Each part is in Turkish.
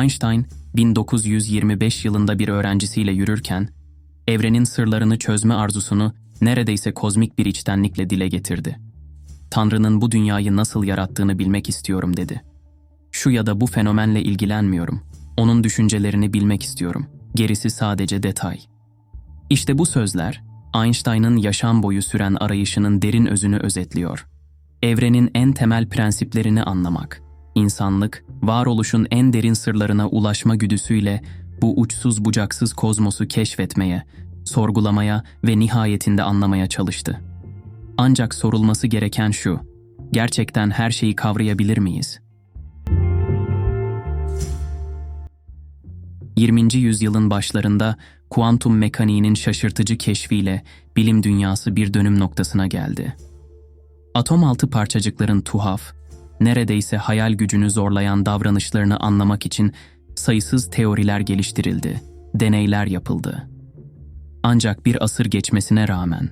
Einstein 1925 yılında bir öğrencisiyle yürürken evrenin sırlarını çözme arzusunu neredeyse kozmik bir içtenlikle dile getirdi. Tanrı'nın bu dünyayı nasıl yarattığını bilmek istiyorum dedi. Şu ya da bu fenomenle ilgilenmiyorum. Onun düşüncelerini bilmek istiyorum. Gerisi sadece detay. İşte bu sözler Einstein'ın yaşam boyu süren arayışının derin özünü özetliyor. Evrenin en temel prensiplerini anlamak, insanlık, varoluşun en derin sırlarına ulaşma güdüsüyle bu uçsuz bucaksız kozmosu keşfetmeye, sorgulamaya ve nihayetinde anlamaya çalıştı. Ancak sorulması gereken şu, gerçekten her şeyi kavrayabilir miyiz? 20. yüzyılın başlarında kuantum mekaniğinin şaşırtıcı keşfiyle bilim dünyası bir dönüm noktasına geldi. Atom altı parçacıkların tuhaf, neredeyse hayal gücünü zorlayan davranışlarını anlamak için sayısız teoriler geliştirildi, deneyler yapıldı. Ancak bir asır geçmesine rağmen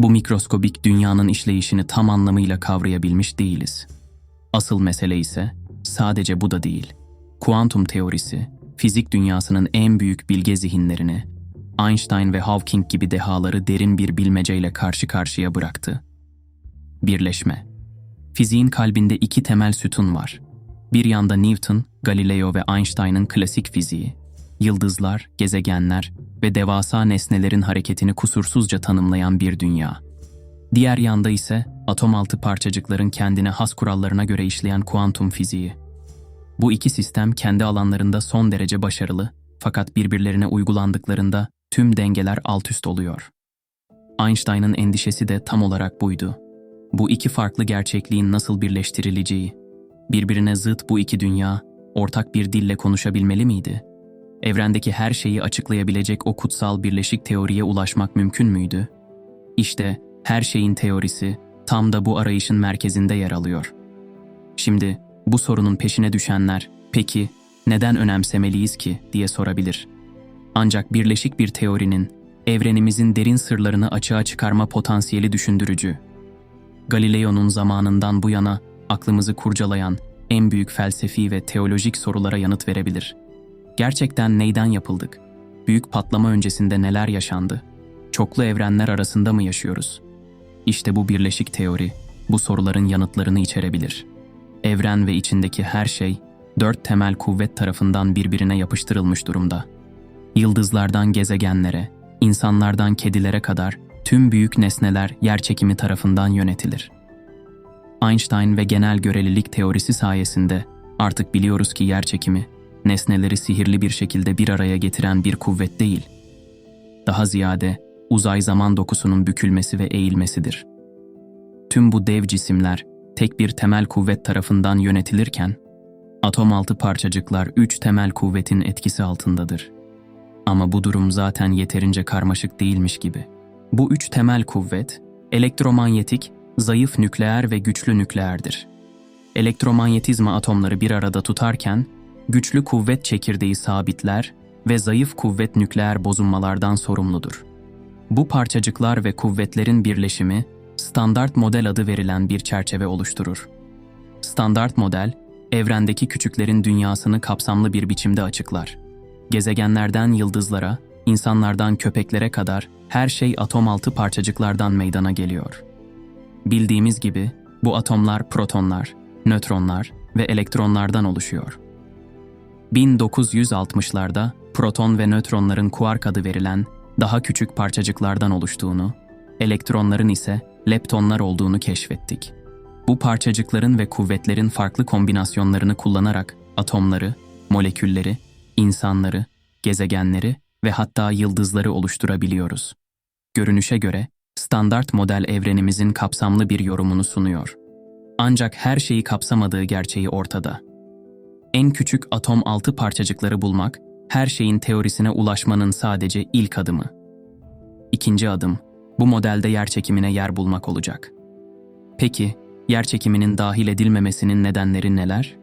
bu mikroskobik dünyanın işleyişini tam anlamıyla kavrayabilmiş değiliz. Asıl mesele ise sadece bu da değil. Kuantum teorisi, fizik dünyasının en büyük bilge zihinlerini, Einstein ve Hawking gibi dehaları derin bir bilmeceyle karşı karşıya bıraktı. Birleşme Fiziğin kalbinde iki temel sütun var. Bir yanda Newton, Galileo ve Einstein'ın klasik fiziği, yıldızlar, gezegenler ve devasa nesnelerin hareketini kusursuzca tanımlayan bir dünya. Diğer yanda ise atom altı parçacıkların kendine has kurallarına göre işleyen kuantum fiziği. Bu iki sistem kendi alanlarında son derece başarılı fakat birbirlerine uygulandıklarında tüm dengeler alt üst oluyor. Einstein'ın endişesi de tam olarak buydu. Bu iki farklı gerçekliğin nasıl birleştirileceği, birbirine zıt bu iki dünya ortak bir dille konuşabilmeli miydi? Evrendeki her şeyi açıklayabilecek o kutsal birleşik teoriye ulaşmak mümkün müydü? İşte her şeyin teorisi tam da bu arayışın merkezinde yer alıyor. Şimdi bu sorunun peşine düşenler, peki neden önemsemeliyiz ki diye sorabilir. Ancak birleşik bir teorinin evrenimizin derin sırlarını açığa çıkarma potansiyeli düşündürücü. Galileo'nun zamanından bu yana aklımızı kurcalayan en büyük felsefi ve teolojik sorulara yanıt verebilir. Gerçekten neyden yapıldık? Büyük patlama öncesinde neler yaşandı? Çoklu evrenler arasında mı yaşıyoruz? İşte bu birleşik teori bu soruların yanıtlarını içerebilir. Evren ve içindeki her şey dört temel kuvvet tarafından birbirine yapıştırılmış durumda. Yıldızlardan gezegenlere, insanlardan kedilere kadar tüm büyük nesneler yerçekimi tarafından yönetilir. Einstein ve genel görelilik teorisi sayesinde artık biliyoruz ki yerçekimi nesneleri sihirli bir şekilde bir araya getiren bir kuvvet değil. Daha ziyade uzay zaman dokusunun bükülmesi ve eğilmesidir. Tüm bu dev cisimler tek bir temel kuvvet tarafından yönetilirken, atom altı parçacıklar üç temel kuvvetin etkisi altındadır. Ama bu durum zaten yeterince karmaşık değilmiş gibi. Bu üç temel kuvvet, elektromanyetik, zayıf nükleer ve güçlü nükleerdir. Elektromanyetizma atomları bir arada tutarken, güçlü kuvvet çekirdeği sabitler ve zayıf kuvvet nükleer bozulmalardan sorumludur. Bu parçacıklar ve kuvvetlerin birleşimi, standart model adı verilen bir çerçeve oluşturur. Standart model, evrendeki küçüklerin dünyasını kapsamlı bir biçimde açıklar. Gezegenlerden yıldızlara, insanlardan köpeklere kadar her şey atom altı parçacıklardan meydana geliyor. Bildiğimiz gibi bu atomlar protonlar, nötronlar ve elektronlardan oluşuyor. 1960'larda proton ve nötronların kuark adı verilen daha küçük parçacıklardan oluştuğunu, elektronların ise leptonlar olduğunu keşfettik. Bu parçacıkların ve kuvvetlerin farklı kombinasyonlarını kullanarak atomları, molekülleri, insanları, gezegenleri ve hatta yıldızları oluşturabiliyoruz. Görünüşe göre standart model evrenimizin kapsamlı bir yorumunu sunuyor. Ancak her şeyi kapsamadığı gerçeği ortada. En küçük atom altı parçacıkları bulmak, her şeyin teorisine ulaşmanın sadece ilk adımı. İkinci adım, bu modelde yer çekimine yer bulmak olacak. Peki, yer çekiminin dahil edilmemesinin nedenleri neler?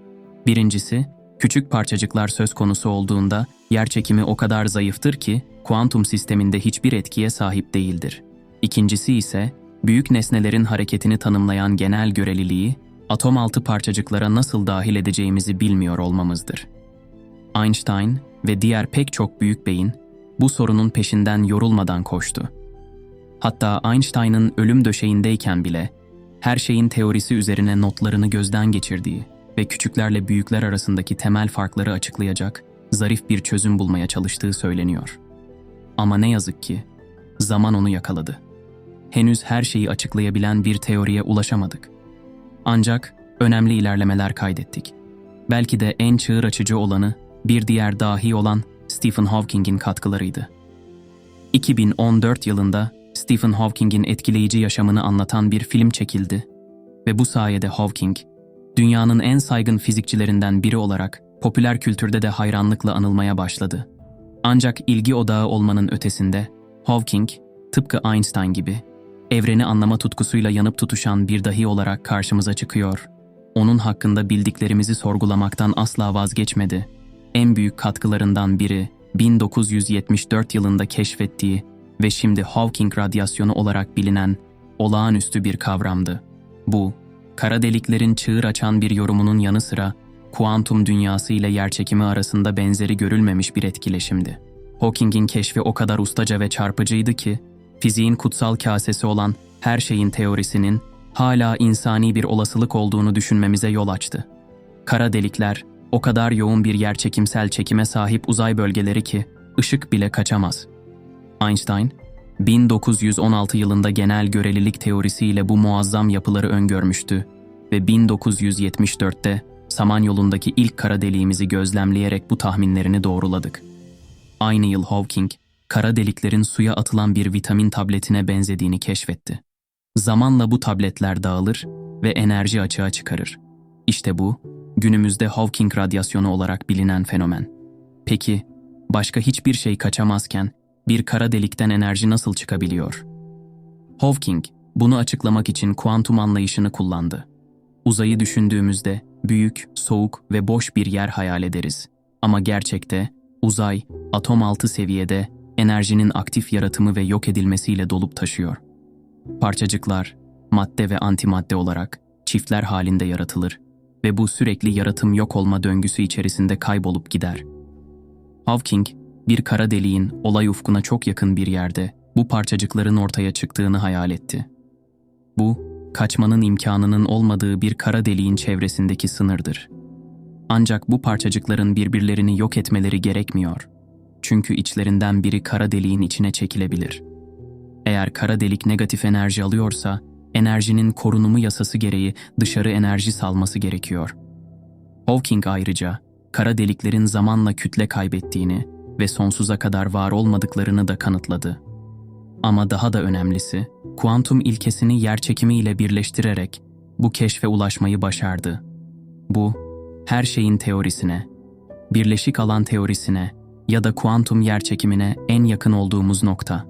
Birincisi, küçük parçacıklar söz konusu olduğunda yer çekimi o kadar zayıftır ki kuantum sisteminde hiçbir etkiye sahip değildir. İkincisi ise büyük nesnelerin hareketini tanımlayan genel göreliliği atom altı parçacıklara nasıl dahil edeceğimizi bilmiyor olmamızdır. Einstein ve diğer pek çok büyük beyin bu sorunun peşinden yorulmadan koştu. Hatta Einstein'ın ölüm döşeğindeyken bile her şeyin teorisi üzerine notlarını gözden geçirdiği ve küçüklerle büyükler arasındaki temel farkları açıklayacak zarif bir çözüm bulmaya çalıştığı söyleniyor. Ama ne yazık ki zaman onu yakaladı. Henüz her şeyi açıklayabilen bir teoriye ulaşamadık. Ancak önemli ilerlemeler kaydettik. Belki de en çığır açıcı olanı bir diğer dahi olan Stephen Hawking'in katkılarıydı. 2014 yılında Stephen Hawking'in etkileyici yaşamını anlatan bir film çekildi ve bu sayede Hawking, dünyanın en saygın fizikçilerinden biri olarak popüler kültürde de hayranlıkla anılmaya başladı. Ancak ilgi odağı olmanın ötesinde Hawking, tıpkı Einstein gibi evreni anlama tutkusuyla yanıp tutuşan bir dahi olarak karşımıza çıkıyor. Onun hakkında bildiklerimizi sorgulamaktan asla vazgeçmedi. En büyük katkılarından biri 1974 yılında keşfettiği ve şimdi Hawking radyasyonu olarak bilinen olağanüstü bir kavramdı. Bu, kara deliklerin çığır açan bir yorumunun yanı sıra kuantum dünyası ile yerçekimi arasında benzeri görülmemiş bir etkileşimdi. Hawking'in keşfi o kadar ustaca ve çarpıcıydı ki, fiziğin kutsal kasesi olan her şeyin teorisinin hala insani bir olasılık olduğunu düşünmemize yol açtı. Kara delikler, o kadar yoğun bir yerçekimsel çekime sahip uzay bölgeleri ki ışık bile kaçamaz. Einstein, 1916 yılında genel görelilik teorisiyle bu muazzam yapıları öngörmüştü ve 1974'te Samanyolu'ndaki ilk kara deliğimizi gözlemleyerek bu tahminlerini doğruladık. Aynı yıl Hawking, kara deliklerin suya atılan bir vitamin tabletine benzediğini keşfetti. Zamanla bu tabletler dağılır ve enerji açığa çıkarır. İşte bu, günümüzde Hawking radyasyonu olarak bilinen fenomen. Peki, başka hiçbir şey kaçamazken bir kara delikten enerji nasıl çıkabiliyor? Hawking, bunu açıklamak için kuantum anlayışını kullandı. Uzayı düşündüğümüzde büyük, soğuk ve boş bir yer hayal ederiz. Ama gerçekte uzay, atom altı seviyede enerjinin aktif yaratımı ve yok edilmesiyle dolup taşıyor. Parçacıklar, madde ve antimadde olarak çiftler halinde yaratılır ve bu sürekli yaratım yok olma döngüsü içerisinde kaybolup gider. Hawking, bir kara deliğin olay ufkuna çok yakın bir yerde bu parçacıkların ortaya çıktığını hayal etti. Bu, kaçmanın imkanının olmadığı bir kara deliğin çevresindeki sınırdır. Ancak bu parçacıkların birbirlerini yok etmeleri gerekmiyor. Çünkü içlerinden biri kara deliğin içine çekilebilir. Eğer kara delik negatif enerji alıyorsa, enerjinin korunumu yasası gereği dışarı enerji salması gerekiyor. Hawking ayrıca, kara deliklerin zamanla kütle kaybettiğini ve sonsuza kadar var olmadıklarını da kanıtladı. Ama daha da önemlisi, kuantum ilkesini yerçekimi ile birleştirerek bu keşfe ulaşmayı başardı. Bu, her şeyin teorisine, birleşik alan teorisine ya da kuantum yerçekimine en yakın olduğumuz nokta.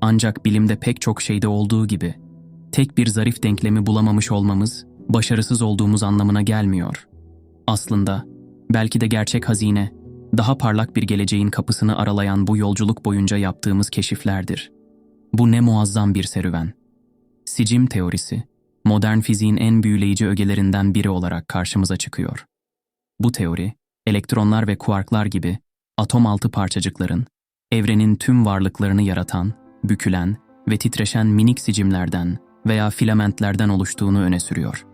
Ancak bilimde pek çok şeyde olduğu gibi, tek bir zarif denklemi bulamamış olmamız, başarısız olduğumuz anlamına gelmiyor. Aslında, belki de gerçek hazine, daha parlak bir geleceğin kapısını aralayan bu yolculuk boyunca yaptığımız keşiflerdir. Bu ne muazzam bir serüven. Sicim teorisi, modern fiziğin en büyüleyici ögelerinden biri olarak karşımıza çıkıyor. Bu teori, elektronlar ve kuarklar gibi atom altı parçacıkların, evrenin tüm varlıklarını yaratan, bükülen ve titreşen minik sicimlerden veya filamentlerden oluştuğunu öne sürüyor.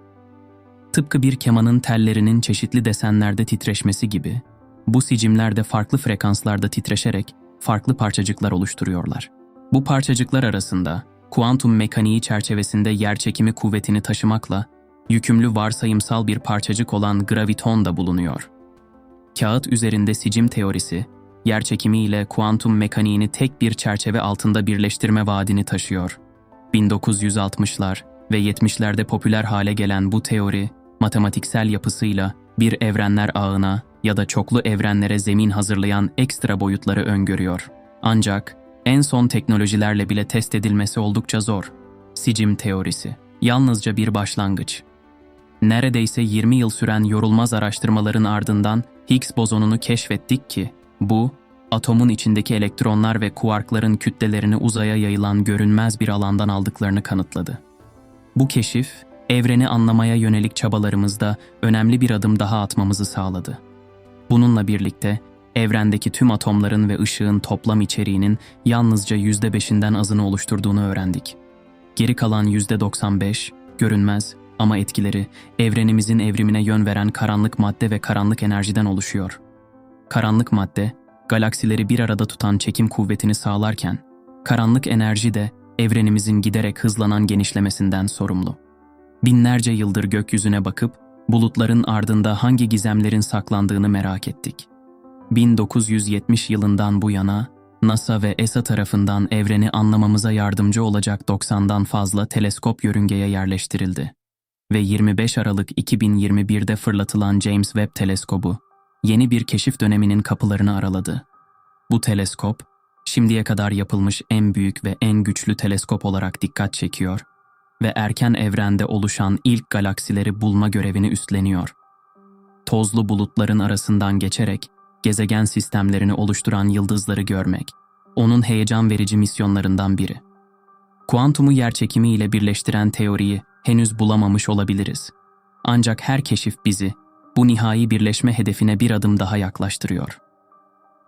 Tıpkı bir kemanın tellerinin çeşitli desenlerde titreşmesi gibi, bu sicimler de farklı frekanslarda titreşerek farklı parçacıklar oluşturuyorlar. Bu parçacıklar arasında kuantum mekaniği çerçevesinde yerçekimi kuvvetini taşımakla yükümlü varsayımsal bir parçacık olan graviton da bulunuyor. Kağıt üzerinde sicim teorisi, yerçekimi ile kuantum mekaniğini tek bir çerçeve altında birleştirme vaadini taşıyor. 1960'lar ve 70'lerde popüler hale gelen bu teori, matematiksel yapısıyla bir evrenler ağına ya da çoklu evrenlere zemin hazırlayan ekstra boyutları öngörüyor. Ancak en son teknolojilerle bile test edilmesi oldukça zor. Sicim teorisi yalnızca bir başlangıç. Neredeyse 20 yıl süren yorulmaz araştırmaların ardından Higgs bozonunu keşfettik ki bu atomun içindeki elektronlar ve kuarkların kütlelerini uzaya yayılan görünmez bir alandan aldıklarını kanıtladı. Bu keşif evreni anlamaya yönelik çabalarımızda önemli bir adım daha atmamızı sağladı. Bununla birlikte evrendeki tüm atomların ve ışığın toplam içeriğinin yalnızca %5'inden azını oluşturduğunu öğrendik. Geri kalan %95, görünmez ama etkileri evrenimizin evrimine yön veren karanlık madde ve karanlık enerjiden oluşuyor. Karanlık madde, galaksileri bir arada tutan çekim kuvvetini sağlarken, karanlık enerji de evrenimizin giderek hızlanan genişlemesinden sorumlu. Binlerce yıldır gökyüzüne bakıp bulutların ardında hangi gizemlerin saklandığını merak ettik. 1970 yılından bu yana NASA ve ESA tarafından evreni anlamamıza yardımcı olacak 90'dan fazla teleskop yörüngeye yerleştirildi. Ve 25 Aralık 2021'de fırlatılan James Webb Teleskobu, yeni bir keşif döneminin kapılarını araladı. Bu teleskop, şimdiye kadar yapılmış en büyük ve en güçlü teleskop olarak dikkat çekiyor ve erken evrende oluşan ilk galaksileri bulma görevini üstleniyor. Tozlu bulutların arasından geçerek gezegen sistemlerini oluşturan yıldızları görmek, onun heyecan verici misyonlarından biri. Kuantumu yerçekimi ile birleştiren teoriyi henüz bulamamış olabiliriz. Ancak her keşif bizi bu nihai birleşme hedefine bir adım daha yaklaştırıyor.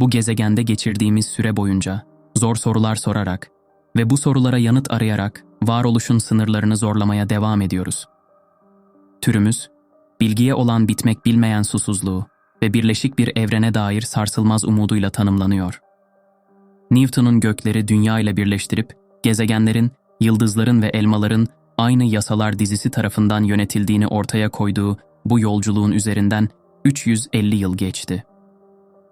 Bu gezegende geçirdiğimiz süre boyunca zor sorular sorarak ve bu sorulara yanıt arayarak varoluşun sınırlarını zorlamaya devam ediyoruz. Türümüz, bilgiye olan bitmek bilmeyen susuzluğu ve birleşik bir evrene dair sarsılmaz umuduyla tanımlanıyor. Newton'un gökleri dünya ile birleştirip gezegenlerin, yıldızların ve elmaların aynı yasalar dizisi tarafından yönetildiğini ortaya koyduğu bu yolculuğun üzerinden 350 yıl geçti.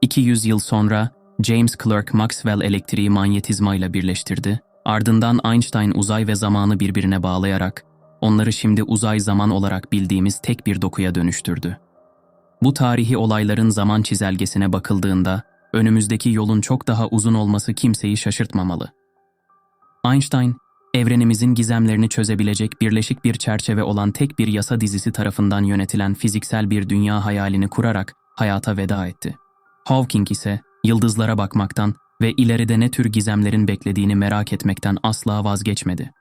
200 yıl sonra James Clerk Maxwell elektriği manyetizma ile birleştirdi. Ardından Einstein uzay ve zamanı birbirine bağlayarak onları şimdi uzay zaman olarak bildiğimiz tek bir dokuya dönüştürdü. Bu tarihi olayların zaman çizelgesine bakıldığında önümüzdeki yolun çok daha uzun olması kimseyi şaşırtmamalı. Einstein, evrenimizin gizemlerini çözebilecek birleşik bir çerçeve olan tek bir yasa dizisi tarafından yönetilen fiziksel bir dünya hayalini kurarak hayata veda etti. Hawking ise yıldızlara bakmaktan ve ileride ne tür gizemlerin beklediğini merak etmekten asla vazgeçmedi.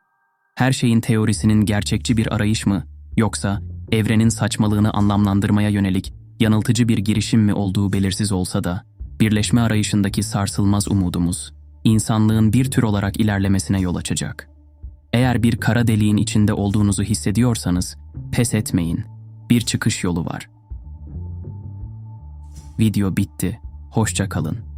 Her şeyin teorisinin gerçekçi bir arayış mı yoksa evrenin saçmalığını anlamlandırmaya yönelik yanıltıcı bir girişim mi olduğu belirsiz olsa da birleşme arayışındaki sarsılmaz umudumuz insanlığın bir tür olarak ilerlemesine yol açacak. Eğer bir kara deliğin içinde olduğunuzu hissediyorsanız pes etmeyin. Bir çıkış yolu var. Video bitti. Hoşça kalın.